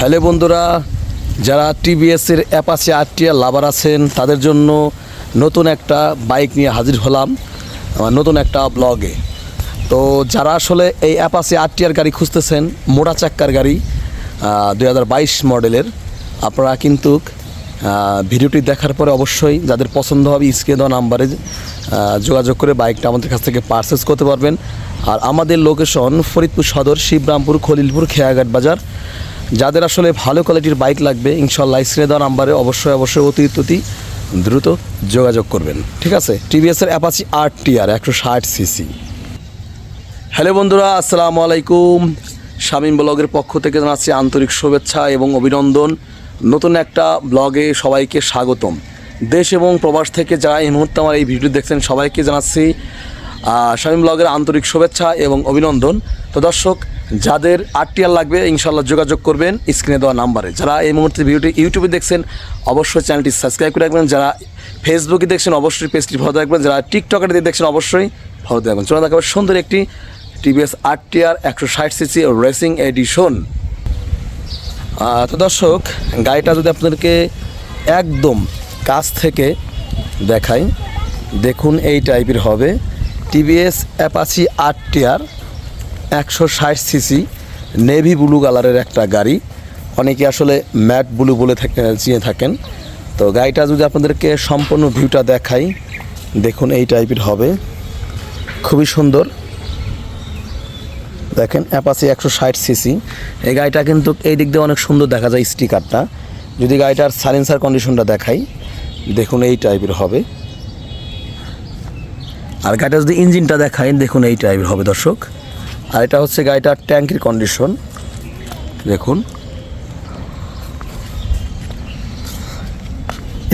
Hello বন্ধুরা, যারা টিভিএসের Apache RTR লাভার আছেন, তাদের জন্য নতুন একটা বাইক নিয়ে হাজির হলাম, আমার নতুন একটা ব্লগে। তো যারা আসলে এই অ্যাপাচে আরটিআর গাড়ি খুঁজতেছেন, মোড়া চাক্কার গাড়ি দুই হাজার বাইশ মডেলের, আপনারা কিন্তু ভিডিওটি দেখার পরে অবশ্যই যাদের পছন্দ হবে, স্ক্রিনে দেওয়া নাম্বারে যোগাযোগ করে বাইকটা আমাদের কাছ থেকে পারচেস করতে পারবেন। আর আমাদের লোকেশন ফরিদপুর সদর, শিবরামপুর, খলিলপুর, খেয়াঘাট বাজার। যাদের আসলে ভালো কোয়ালিটির বাইক লাগবে ইনশাল্লাহ স্ক্রিনে দেওয়া নাম্বারে অবশ্যই অবশ্যই অতিরিক্ত অতি দ্রুত যোগাযোগ করবেন। ঠিক আছে? টিভিএসের অ্যাপাচি আর টি আর একশো ষাট সিসি হ্যালো বন্ধুরা, আসসালামু আলাইকুম। শামীম ব্লগের পক্ষ থেকে জানাচ্ছি আন্তরিক শুভেচ্ছা এবং অভিনন্দন। নতুন একটা ব্লগে সবাইকে স্বাগতম। দেশ এবং প্রবাস থেকে যারা এই মুহূর্তে আমার এই ভিডিও দেখছেন, সবাইকে জানাচ্ছি শামীম ব্লগের আন্তরিক শুভেচ্ছা এবং অভিনন্দন। তো দর্শক যাদের আরটিআর লাগবে ইনশাল্লাহ যোগাযোগ করবেন স্ক্রিনে দেওয়া নাম্বারে। যারা এই মুহূর্তে ভিডিওটি ইউটিউবে দেখছেন, অবশ্যই চ্যানেলটি সাবস্ক্রাইব করে রাখবেন। যারা ফেসবুকে দেখছেন, অবশ্যই পেজটি ফলো রাখবেন। যারা টিকটকে দেখছেন, অবশ্যই ফলো রাখবেন। চলে দেখাবো সুন্দর একটি টিভিএস আরটিআর একশো ষাট সিসি রেসিং এডিশন তো দর্শক, গাড়িটা যদি আপনাদেরকে একদম কাছ থেকে দেখাই, দেখুন এই টাইপের হবে। টিভিএস অ্যাপাচি আরটিআর একশো ষাট সিসি নেভি ব্লু কালারের একটা গাড়ি। অনেকে আসলে ম্যাট ব্লু বলে চিনে থাকেন। তো গাড়িটা যদি আপনাদেরকে সম্পূর্ণ ভিউটা দেখাই, দেখুন এই টাইপের হবে। খুবই সুন্দর। দেখেন, অ্যাপাচি একশো ষাট সিসি। এই গাড়িটা কিন্তু এই দিক দিয়ে অনেক সুন্দর দেখা যায় স্টিকারটা। যদি গাড়িটার সাইলেন্সার কন্ডিশনটা দেখাই, দেখুন এই টাইপের হবে। আর গাড়িটা যদি ইঞ্জিনটা দেখাই, দেখুন এই টাইপের হবে দর্শক। আর এটা হচ্ছে গাড়িটার ট্যাঙ্কির কন্ডিশন দেখুন।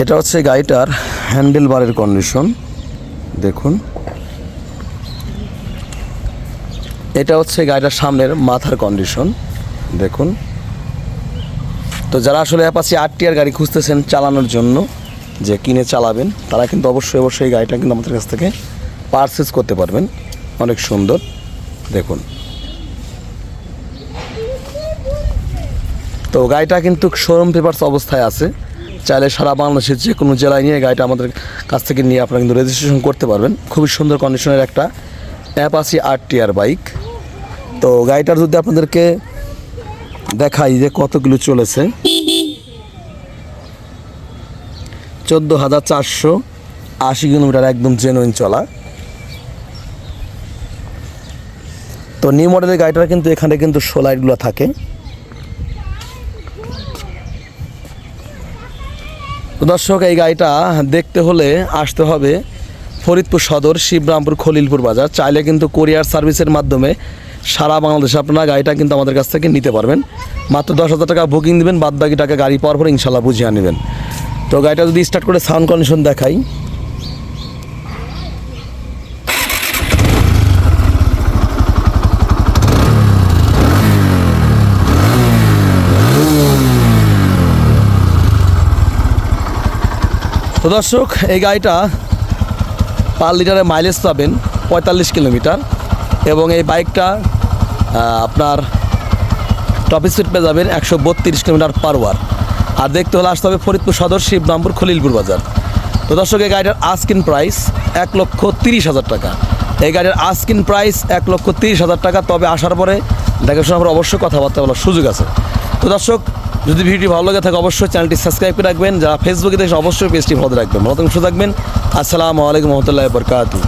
এটা হচ্ছে গাড়িটার হ্যান্ডেল বারের কন্ডিশন দেখুন। এটা হচ্ছে গাড়িটার সামনের মাথার কন্ডিশন দেখুন। তো যারা আসলে অ্যাপাচি আরটিআর গাড়ি খুঁজতেছেন চালানোর জন্য, যে কিনে চালাবেন, তারা কিন্তু অবশ্যই অবশ্যই গাড়িটা কিন্তু আমাদের কাছ থেকে পারচেস করতে পারবেন। অনেক সুন্দর। দেখুন। তো গাড়িটা কিন্তু শোরুম পেপারস অবস্থায় আছে। চাইলে সারা বাংলাদেশের যে কোনো জেলায় নিয়ে গাড়িটা আমাদের কাছ থেকে নিয়ে আপনারা কিন্তু রেজিস্ট্রেশন করতে পারবেন। খুবই সুন্দর কন্ডিশনের একটা অ্যাপাচি আরটিআর বাইক তো গাড়িটার যদি আপনাদেরকে দেখাই যে কতগুলো চলেছে। চোদ্দ হাজার চারশো আশি কিলোমিটার একদম জেনুইন চলা। তো নিউ মডেলের গাড়িটার কিন্তু এখানে কিন্তু সোলাইটগুলো থাকে। তো দর্শক, এই গাড়িটা দেখতে হলে আসতে হবে ফরিদপুর সদর, শিবরামপুর, খলিলপুর বাজার। চাইলে কিন্তু কোরিয়ার সার্ভিসের মাধ্যমে সারা বাংলাদেশে আপনারা গাড়িটা কিন্তু আমাদের কাছ থেকে নিতে পারবেন। মাত্র দশ হাজার টাকা বুকিং দেবেন বাদ বাকি টাকা গাড়ি পাওয়ার পর ইনশাল্লাহ বুঝিয়ে নেবেন তো গাড়িটা যদি স্টার্ট করে সাউন্ড কন্ডিশন দেখাই। তো দর্শক, এই গাড়িটা পার লিটারে মাইলেজ পাবেন পঁয়তাল্লিশ কিলোমিটার এবং এই বাইকটা আপনার টপ স্পিড পেয়ে যাবেন একশো বত্রিশ কিলোমিটার পার ওয়ার আর দেখতে হলে আসতে হবে ফরিদপুর সদর শিবরামপুর খলিলপুর বাজার। তো দর্শক, এই গাড়িটার আস্কিন প্রাইস এক লক্ষ তিরিশ হাজার টাকা। এই গাড়ির আস্কিন প্রাইস এক লক্ষ তিরিশ হাজার টাকা, তবে আসার পরে দেখাশোনার পর অবশ্যই কথাবার্তা বলার সুযোগ আছে। তো দর্শক যদি ভিডিওটি ভালো লাগে থাকে অবশ্যই চ্যানেলটি সাবস্ক্রাইব করে রাখবেন। যারা ফেসবুকে দেখে অবশ্যই পেজটি ভালো রাখবেন। ভালো থাকবেন থাকবেন। আসসালামু আলাইকুম রহমতুল্লাহ বরকাতু